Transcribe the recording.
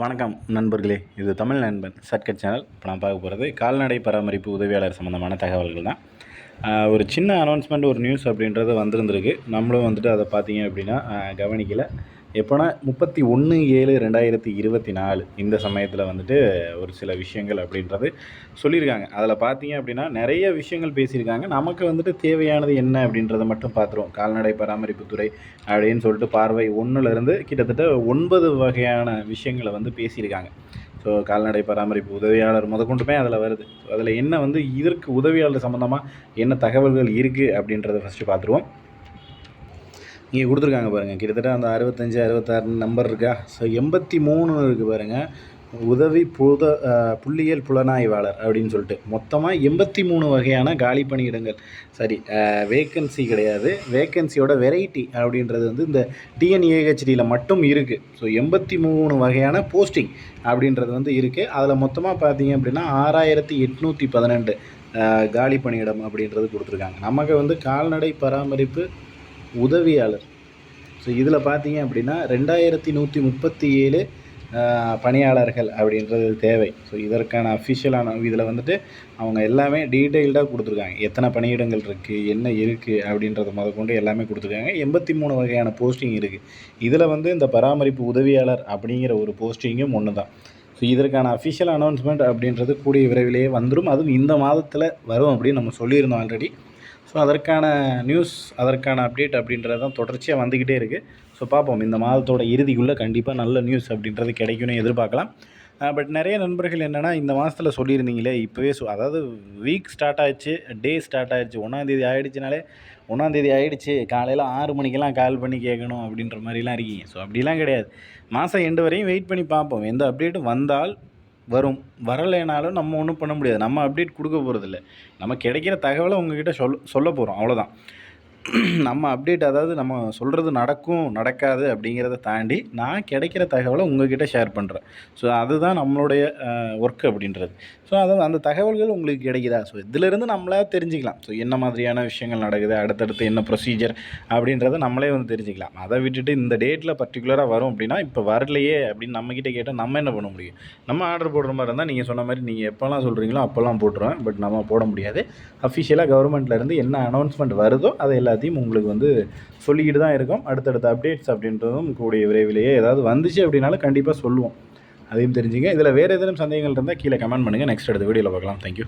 வணக்கம் நண்பர்களே இது தமிழ் நண்பன் சர்க்கட் சேனல். இப்போ நான் பார்க்க போகிறது கால்நடை பராமரிப்பு உதவியாளர் சம்மந்தமான தகவல்கள் தான். ஒரு சின்ன அனௌன்ஸ்மெண்ட் ஒரு நியூஸ் அப்படின்றது வந்திருந்திருக்கு. நம்மளும் வந்துட்டு அதை பார்த்தீங்க அப்படின்னா கவனிக்கலை. எப்போனா முப்பத்தி ஒன்று ஏழு ரெண்டாயிரத்தி இருபத்தி நாலு இந்த சமயத்தில் வந்துட்டு ஒரு சில விஷயங்கள் அப்படின்றது சொல்லியிருக்காங்க. அதில் பார்த்தீங்க அப்படின்னா நிறைய விஷயங்கள் பேசியிருக்காங்க. நமக்கு வந்துட்டு தேவையானது என்ன அப்படின்றத மட்டும் பார்த்துருவோம் கால்நடை பராமரிப்புத்துறை அப்படின்னு சொல்லிட்டு பார்வை ஒன்றுலேருந்து கிட்டத்தட்ட ஒன்பது வகையான விஷயங்களை வந்து பேசியிருக்காங்க. ஸோ கால்நடை பராமரிப்பு உதவியாளர் முதற்கொண்டுமே அதில் வருது. ஸோ அதில் என்ன வந்து இதற்கு உதவியாளர் சம்மந்தமாக என்ன தகவல்கள் இருக்குது அப்படின்றத ஃபஸ்ட்டு பார்த்துருவோம் இங்கே கொடுத்துருக்காங்க பாருங்கள் கிட்டத்தட்ட அந்த அறுபத்தஞ்சு அறுபத்தாறு நம்பர் இருக்கா? ஸோ எண்பத்தி மூணு இருக்குது பாருங்கள் உதவி புத புள்ளியியல் புலனாய்வாளர் அப்படின்னு சொல்லிட்டு. மொத்தமாக எண்பத்தி மூணு வகையான காலி பணியிடங்கள். சரி வேக்கன்சி கிடையாது. வேக்கன்சியோட வெரைட்டி அப்படின்றது வந்து இந்த டிஎன்ஏஹெச்டியில் மட்டும் இருக்குது ஸோ எண்பத்தி மூணு வகையான போஸ்டிங் அப்படின்றது வந்து இருக்குது அதில் மொத்தமாக பார்த்தீங்க அப்படின்னா ஆறாயிரத்தி எட்நூற்றி பதினெண்டு காலி பணியிடம் அப்படின்றது கொடுத்துருக்காங்க. நமக்கு வந்து கால்நடை பராமரிப்பு உதவியாளர். ஸோ இதில் பார்த்தீங்க அப்படின்னா ரெண்டாயிரத்தி நூற்றி முப்பத்தி ஏழு பணியாளர்கள் அப்படின்றது தேவை. ஸோ இதற்கான அஃபிஷியலான இதில் வந்துட்டு அவங்க எல்லாமே டீட்டெயில்டாக கொடுத்துருக்காங்க. எத்தனை பணியிடங்கள் இருக்குது என்ன இருக்குது அப்படின்றத முதற்கொண்டு எல்லாமே கொடுத்துருக்காங்க. எண்பத்தி மூணு வகையான போஸ்டிங் இருக்குது இதில் வந்து இந்த பராமரிப்பு உதவியாளர் அப்படிங்கிற ஒரு போஸ்டிங்கும் ஒன்று தான் ஸோ இதற்கான அஃபிஷியல் அனௌன்ஸ்மெண்ட் அப்படின்றது கூடிய விரைவிலேயே வந்துடும் அதுவும் இந்த மாதத்தில் வரும் அப்படின்னு நம்ம சொல்லியிருந்தோம் ஆல்ரெடி ஸோ அதற்கான நியூஸ் அதற்கான அப்டேட் அப்படின்றது தான் தொடர்ச்சியாக வந்துக்கிட்டே இருக்குது ஸோ பார்ப்போம். இந்த மாதத்தோட இறுதிக்குள்ளே கண்டிப்பாக நல்ல நியூஸ் அப்படின்றது கிடைக்கும்னு எதிர்பார்க்கலாம். பட் நிறைய நண்பர்கள் என்னென்னா இந்த மாதத்தில் சொல்லியிருந்தீங்களே இப்போவே சொ அதாவது வீக் ஸ்டார்ட் ஆயிடுச்சு டே ஸ்டார்ட் ஆயிடுச்சு. ஒன்றாந்தேதி ஆகிடுச்சினாலே ஒன்றாந்தேதி ஆகிடுச்சு காலையில் ஆறு மணிக்கெல்லாம் கால் பண்ணி கேட்கணும் அப்படின்ற மாதிரிலாம் இருக்கீங்க. ஸோ அப்படிலாம் கிடையாது. மாதம் எண்டு வரையும் வெயிட் பண்ணி பார்ப்போம். எந்த அப்டேட்டும் வந்தால் வரும். வரலைனாலும் நம்ம ஒன்றும் பண்ண முடியாது. நம்ம அப்டேட் கொடுக்க போகிறதில்ல நம்ம கிடைக்கிற தகவலை உங்ககிட்ட சொல் சொல்ல போகிறோம் அவ்வளோதான் நம்ம அப்டேட் அதாவது நம்ம சொல்கிறது நடக்கும் நடக்காது அப்படிங்கிறத தாண்டி நான் கிடைக்கிற தகவலை உங்ககிட்ட ஷேர் பண்ணுறேன் ஸோ அதுதான் நம்மளுடைய ஒர்க் அப்படின்றது. ஸோ அது அந்த தகவல்கள் உங்களுக்கு கிடைக்குதா? ஸோ இதிலிருந்து நம்மளா தெரிஞ்சுக்கலாம். ஸோ என்ன மாதிரியான விஷயங்கள் நடக்குது அடுத்தடுத்து என்ன ப்ரொசீஜர் அப்படின்றத நம்மளே வந்து தெரிஞ்சுக்கலாம். அதை விட்டுட்டு இந்த டேட்டில் பர்டிகுலராக வரும் அப்படின்னா இப்போ வரலையே அப்படின்னு நம்மக்கிட்ட கேட்டால் நம்ம என்ன பண்ண முடியும்? நம்ம ஆர்டர் போடுற மாதிரி இருந்தால் நீங்கள் சொன்ன மாதிரி நீங்கள் எப்போல்லாம் சொல்கிறீங்களோ அப்போல்லாம் போட்டுருவேன். பட் நம்ம போட முடியாது. அஃபிஷியலாக கவர்மெண்ட்லேருந்து என்ன அனௌன்ஸ்மெண்ட் வருதோ அதை எல்லாத்தையும் உங்களுக்கு வந்து சொல்லிக்கிட்டு தான் இருக்கோம். அடுத்தடுத்த அப்டேட்ஸ் அப்படின்றதும் கூடிய விரைவிலேயே ஏதாவது வந்துச்சு அப்படின்னாலும் கண்டிப்பாக சொல்லுவோம். அதையும் தெரிஞ்சுங்க. இதில் வேறு ஏதேனும் சந்தேகங்கள் இருந்தால் கீழே கமெண்ட் பண்ணுங்கள் நெக்ஸ்ட் அடுத்த வீடியோவில் பார்க்கலாம். தேங்க்யூ